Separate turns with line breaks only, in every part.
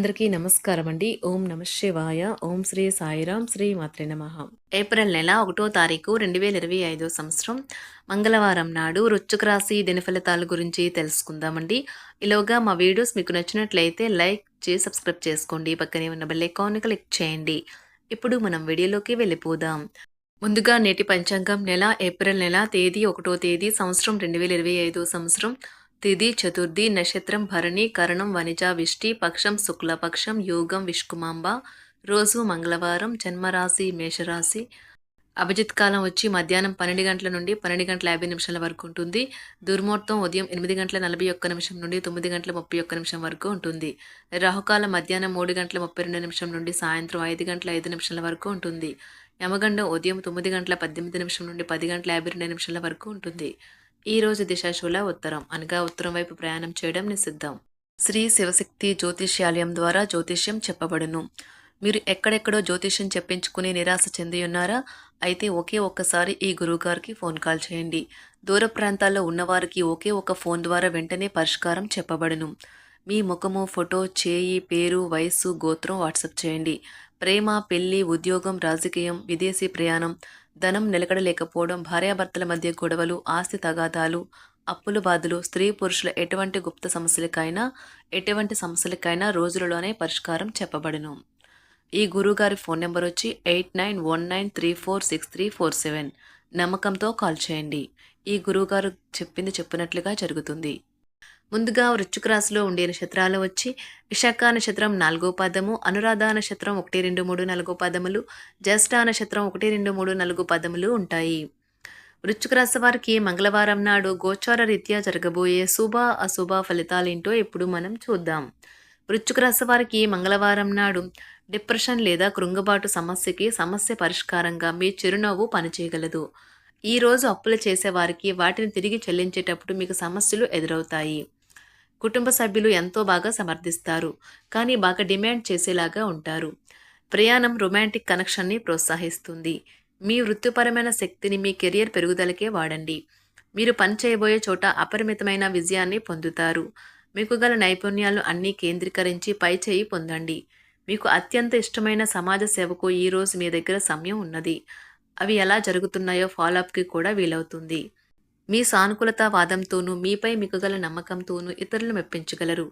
అందరికీ నమస్కారం అండి. ఓం నమ శివాయ. ఓం శ్రీ సాయిరాం శ్రీ మాత్రే నమ. ఏప్రిల్ నెల ఒకటో తారీఖు రెండు వేల ఇరవై ఐదో సంవత్సరం. మంగళవారం నాడు వృశ్చిక రాశి దినఫలితాల గురించి తెలుసుకుందామండి. ఇలోగా మా వీడియోస్ మీకు నచ్చినట్లయితే లైక్ చేసి సబ్స్క్రైబ్ చేసుకోండి. పక్కనే ఉన్న బెల్ ఐకాన్ క్లిక్ చేయండి. ఇప్పుడు మనం వీడియోలోకి వెళ్ళిపోదాం. ముందుగా నేటి పంచాంగం నెల ఏప్రిల్ నెల తేదీ ఒకటో తేదీ సంవత్సరం రెండు వేల ఇరవై ఐదో సంవత్సరం. తిథి చతుర్థి నక్షత్రం భరణి కరణం వనిజ విష్టి పక్షం శుక్లపక్షం యోగం విష్కుమాంబ. రోజు మంగళవారం జన్మరాశి మేషరాశి. అభిజిత్ కాలం వచ్చి మధ్యాహ్నం పన్నెండు గంటల నుండి పన్నెండు గంటల యాభై నిమిషాల వరకు ఉంటుంది. దుర్ముహూర్తం ఉదయం ఎనిమిది గంటల నలభై ఒక్క నిమిషం నుండి తొమ్మిది గంటల ముప్పై ఒక్క నిమిషం వరకు ఉంటుంది. రాహుకాలం మధ్యాహ్నం మూడు గంటల ముప్పై రెండు నిమిషం నుండి సాయంత్రం ఐదు గంటల ఐదు నిమిషాల వరకు ఉంటుంది. యమగండం ఉదయం తొమ్మిది గంటల పద్దెనిమిది నిమిషం నుండి పది గంటల యాభై రెండు నిమిషాల వరకు ఉంటుంది. ఈ రోజు దిశాశూల ఉత్తరం. అనగా ఉత్తరం వైపు ప్రయాణం చేయడం నిషిద్ధం. శ్రీ శివశక్తి జ్యోతిష్యాలయం ద్వారా జ్యోతిష్యం చెప్పబడును. మీరు ఎక్కడెక్కడో జ్యోతిష్యం చెప్పించుకుని నిరాశ చెంది ఉన్నారా అయితే ఒకే ఒక్కసారి ఈ గురువుగారికి ఫోన్ కాల్ చేయండి. దూర ప్రాంతాల్లో ఉన్నవారికి ఒకే ఒక ఫోన్ ద్వారా వెంటనే పరిష్కారం చెప్పబడును. మీ ముఖము ఫోటో చేయి పేరు వయస్సు గోత్రం వాట్సాప్ చేయండి. ప్రేమ పెళ్ళి ఉద్యోగం రాజకీయం విదేశీ ప్రయాణం ధనం నిలకడలేకపోవడం భార్యాభర్తల మధ్య గొడవలు ఆస్తి తగాదాలు అప్పుల బాధలు స్త్రీ పురుషుల ఎటువంటి గుప్త సమస్యలకైనా ఎటువంటి సమస్యలకైనా రోజులలోనే పరిష్కారం చెప్పబడును. ఈ గురువుగారి ఫోన్ నెంబర్ వచ్చి eight nine one nine three four six three four seven. నమ్మకంతో కాల్ చేయండి. ఈ గురువుగారు చెప్పింది చెప్పినట్లుగా జరుగుతుంది. ముందుగా వృచ్చుక రాశిలో ఉండే నక్షత్రాలు వచ్చి విశాఖ నక్షత్రం నాలుగో పదము అనురాధ నక్షత్రం ఒకటి రెండు మూడు నాలుగో పదములు జ్యేష్ఠ నక్షత్రం ఒకటి రెండు మూడు నాలుగు పదములు ఉంటాయి. వృచ్చుక రాశి వారికి మంగళవారం నాడు గోచార రీత్యా జరగబోయే శుభ అశుభ ఫలితాలేంటో ఇప్పుడు మనం చూద్దాం. వృచ్చుక రాశి వారికి మంగళవారం నాడు డిప్రెషన్ లేదా కృంగబాటు సమస్యకి సమస్య పరిష్కారంగా మీ చిరునవ్వు పనిచేయగలదు. ఈ రోజు అప్పులు చేసేవారికి వాటిని తిరిగి చెల్లించేటప్పుడు మీకు సమస్యలు ఎదురవుతాయి. కుటుంబ సభ్యులు ఎంతో బాగా సమర్థిస్తారు కానీ బాగా డిమాండ్ చేసేలాగా ఉంటారు. ప్రయాణం రొమాంటిక్ కనెక్షన్ని ప్రోత్సహిస్తుంది. మీ వృత్తిపరమైన శక్తిని మీ కెరియర్ పెరుగుదలకే వాడండి. మీరు పని చేయబోయే చోట అపరిమితమైన విజయాన్ని పొందుతారు. మీకు గల నైపుణ్యాలు అన్నీ కేంద్రీకరించి పై చేయి పొందండి. మీకు అత్యంత ఇష్టమైన సమాజ సేవకు ఈరోజు మీ దగ్గర సమయం ఉన్నది. అవి ఎలా జరుగుతున్నాయో ఫాలోఅప్కి కూడా వీలవుతుంది. మీ సానుకూలత వాదంతోనూ మీపై మీకు గల నమ్మకంతోనూ ఇతరులు మెప్పించగలరు.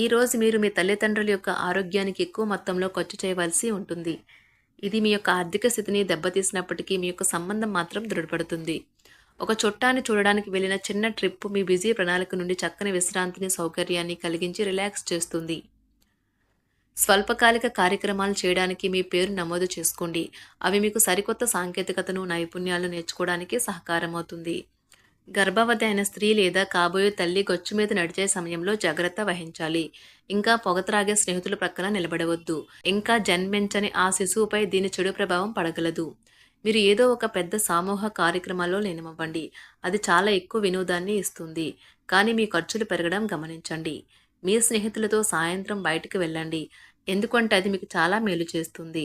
ఈ రోజు మీరు మీ తల్లిదండ్రుల యొక్క ఆరోగ్యానికి ఎక్కువ మొత్తంలో ఖర్చు చేయవలసి ఉంటుంది. ఇది మీ యొక్క ఆర్థిక స్థితిని దెబ్బతీసినప్పటికీ మీ యొక్క సంబంధం మాత్రం దృఢపడుతుంది. ఒక చుట్టాన్ని చూడడానికి వెళ్ళిన చిన్న ట్రిప్ మీ బిజీ ప్రణాళిక నుండి చక్కని విశ్రాంతిని సౌకర్యాన్ని కలిగించి రిలాక్స్ చేస్తుంది. స్వల్పకాలిక కార్యక్రమాలు చేయడానికి మీ పేరు నమోదు చేసుకోండి. అవి మీకు సరికొత్త సాంకేతికతను నైపుణ్యాలు నేర్చుకోవడానికి సహకారమవుతుంది. గర్భవతి అయిన స్త్రీ లేదా కాబోయే తల్లి గొచ్చు మీద నడిచే సమయంలో జాగ్రత్త వహించాలి. ఇంకా పొగ త్రాగే స్నేహితుల ప్రక్కన నిలబడవద్దు. ఇంకా జన్మించని ఆ శిశువుపై దీని చెడు ప్రభావం పడగలదు. మీరు ఏదో ఒక పెద్ద సమూహ కార్యక్రమాల్లో లీనమవ్వండి. అది చాలా ఎక్కువ వినోదాన్ని ఇస్తుంది. కానీ మీ ఖర్చులు పెరగడం గమనించండి. మీ స్నేహితులతో సాయంత్రం బయటకు వెళ్ళండి. ఎందుకంటే అది మీకు చాలా మేలు చేస్తుంది.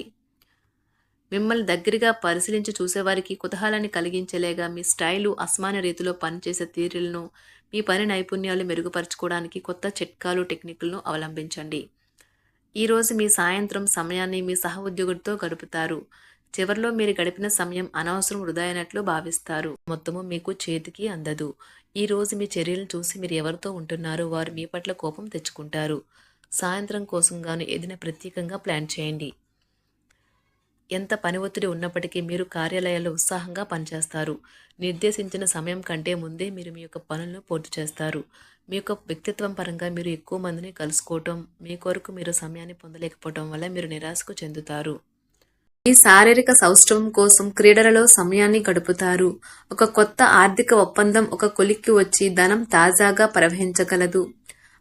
మిమ్మల్ని దగ్గరగా పరిశీలించి చూసేవారికి కుతూహలాన్ని కలిగించేలేగా మీ స్టైలు అసమాన రీతిలో పనిచేసే తీరులను మీ పని నైపుణ్యాలు మెరుగుపరచుకోవడానికి కొత్త చిట్కాలు టెక్నిక్లను అవలంబించండి. ఈరోజు మీ సాయంత్రం సమయాన్ని మీ సహ ఉద్యోగుడితో గడుపుతారు. చివరిలో మీరు గడిపిన సమయం అనవసరం వృధా అయినట్లు భావిస్తారు. మొత్తము మీకు చేతికి అందదు. ఈ రోజు మీ చర్యలను చూసి మీరు ఎవరితో ఉంటున్నారో వారు మీ పట్ల కోపం తెచ్చుకుంటారు. సాయంత్రం కోసం గాను ఏదైనా ప్రత్యేకంగా ప్లాన్ చేయండి. ఎంత పని ఒత్తిడి ఉన్నప్పటికీ మీరు కార్యాలయాల్లో ఉత్సాహంగా పనిచేస్తారు. నిర్దేశించిన సమయం కంటే ముందే మీరు మీ యొక్క పనులను పూర్తి చేస్తారు. మీ యొక్క వ్యక్తిత్వం పరంగా మీరు ఎక్కువ మందిని కలుసుకోవటం మీ కొరకు మీరు సమయాన్ని పొందలేకపోవటం వల్ల మీరు నిరాశకు చెందుతారు. మీ శారీరక సౌష్ఠవం కోసం క్రీడలలో సమయాన్ని గడుపుతారు. ఒక కొత్త ఆర్థిక ఒప్పందం ఒక కొలిక్కి వచ్చి ధనం తాజాగా ప్రవహించగలదు.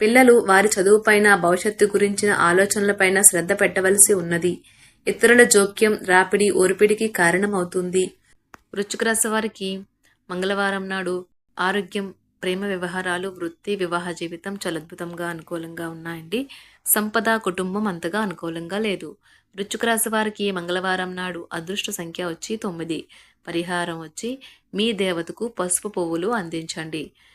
పిల్లలు వారి చదువుపైన భవిష్యత్తు గురించిన ఆలోచనలపైన శ్రద్ధ పెట్టవలసి ఉన్నది. ఇతరుల జోక్యం రాపిడి ఓర్పిడికి కారణమవుతుంది. వృశ్చిక రాశి వారికి మంగళవారం నాడు ఆరోగ్యం ప్రేమ వ్యవహారాలు వృత్తి వివాహ జీవితం చలద్భుతంగా అద్భుతంగా అనుకూలంగా ఉన్నాయండి. సంపద కుటుంబం అంతగా అనుకూలంగా లేదు. వృశ్చిక రాశి వారికి మంగళవారం నాడు అదృష్ట సంఖ్య వచ్చి తొమ్మిది. పరిహారం వచ్చి మీ దేవతకు పసుపు పువ్వులు అందించండి.